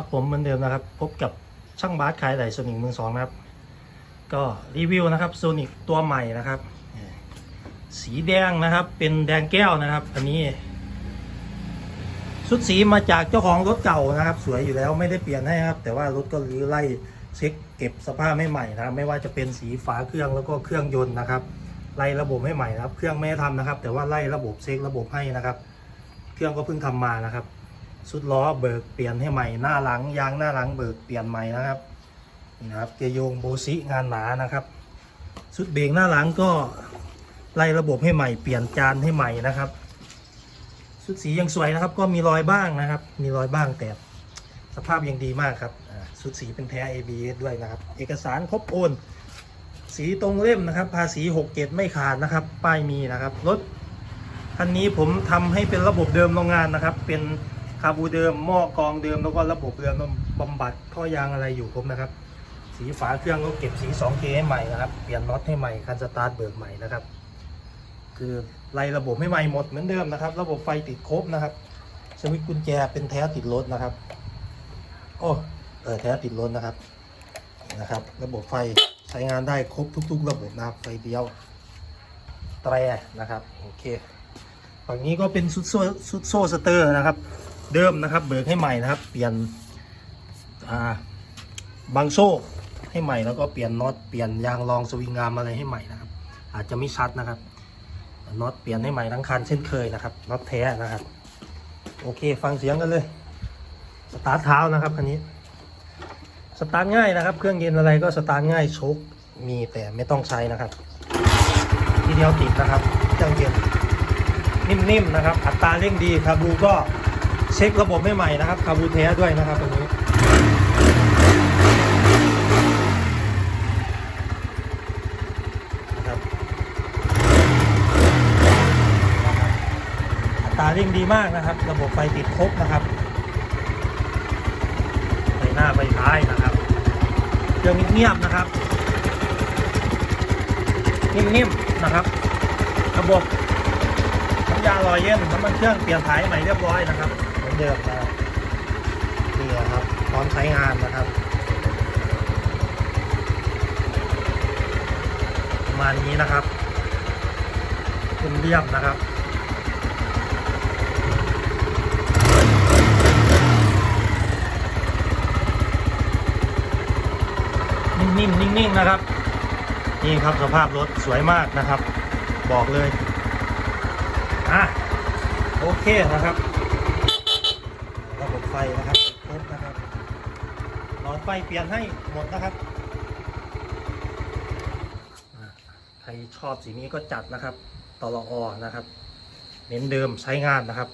ครับผมเหมือนเดิมนะครับ พบกับช่างบาสขายไหลโซนิกมือสองนะครับ ก็รีวิวนะครับโซนิกตัวใหม่นะครับ สีแดงนะครับ เป็นแดงแก้วนะครับ อันนี้ ชุดสีมาจากเจ้าของรถเก่านะครับ สวยอยู่แล้วไม่ได้เปลี่ยนให้ครับ แต่ว่ารถก็รื้อไล่เช็คเก็บสภาพไม่ใหม่นะครับ ไม่ว่าจะเป็นสีฝาเครื่องแล้วก็เครื่องยนต์นะครับ ไล่ระบบให้ใหม่นะครับ เครื่องไม่ได้ทำนะครับ แต่ว่าไล่ระบบเช็คระบบให้นะครับ เครื่องก็เพิ่งทำมานะครับ ชุดล้อเบิกเปลี่ยนให้ใหม่หน้าหลังยางหน้าหลังเบิกเปลี่ยนใหม่นะครับนี่นะครับเกียร์โยงโบซิงานหนานะครับชุดเบรกหน้าหลังก็ไล่ระบบให้ใหม่เปลี่ยนจานให้ใหม่นะครับชุดสียังสวยนะครับ ก็มีรอยบ้างนะครับ มีรอยบ้างแต่สภาพยังดีมากครับอ่าชุดสีเป็นแท้ ABS ด้วยนะครับ เอกสารครบโอนสีตรงเล่มนะครับ ภาษี6เกตไม่ขาดนะครับ ป้ายมีนะครับรถคันนี้ผมทำให้เป็นระบบเดิมโรงงานนะครับ เป็น คาบูเดิมหม้อกรองเดิมแล้วก็ระบบเดิมบำบัดท่อยางอะไรอยู่ครบนะครับ สีฝาเครื่องก็เก็บสี 2K ให้ใหม่นะครับ เปลี่ยนน็อตให้ใหม่คันสตาร์ทเบิกใหม่นะครับ คือไล่ระบบให้ใหม่หมดเหมือนเดิมนะครับ ระบบไฟติดครบนะครับสวิตช์กุญแจเป็นแท้ติดรถนะครับ โอ้เออแท้ติดรถนะครับนี่นะครับ ระบบไฟใช้งานได้ครบทุก ๆ ระบบนะครับไฟเดียวแตรนะครับโอเคฝั่งนี้ก็เป็นซุดโซ่ซุดโซ่สเตอร์นะครับ เดิมนะครับ เบิกให้ใหม่นะครับ เปลี่ยนบางโซ่ให้ใหม่แล้วก็เปลี่ยนน็อตเปลี่ยนยางรองสวิงงามอะไรให้ใหม่นะครับ อาจจะไม่ชัดนะครับน็อตเปลี่ยนให้ใหม่ทั้งคันเช่นเคยนะครับน็อตแท้นะครับ โอเค ฟังเสียงกันเลยสตาร์ทเท้านะครับคันนี้สตาร์ทง่ายนะครับ เครื่องเย็นอะไรก็สตาร์ทง่ายชคมีแต่ไม่ต้องใช้นะครับ ทีเดียวติดนะครับเครื่องเย็นนิ่มๆนะครับ อัตราเร่งดีคาบูก็ เช็คระบบให้ใหม่นะครับคาบูแท้ด้วยนะครับตรงนี้ครับอัตราเร่งดีมากนะครับ ระบบไฟติดครบนะครับไฟหน้าไฟท้ายนะครับเครื่องเงียบๆนะครับนิ่มๆนะครับ ระบบน้ำยาลอยเย็นน้ำมันเครื่องเปลี่ยนถ่ายใหม่เรียบร้อยนะครับ อนเดิมนะครับนี่นะครับพร้อมใช้งานนะครับประมาณนี้นะครับเป็นเรียบนะครับนิ่มๆนิ่งๆนะครับ นี่ครับสภาพรถสวยมากนะครับ บอกเลยอะโอเคนะครับ ระบบไฟนะครับครบนะครับหลอดไฟเปลี่ยนให้หมดนะครับ ใครชอบสีนี้ก็จัดนะครับตลออนะครับ เน้นเดิมใช้งานนะครับ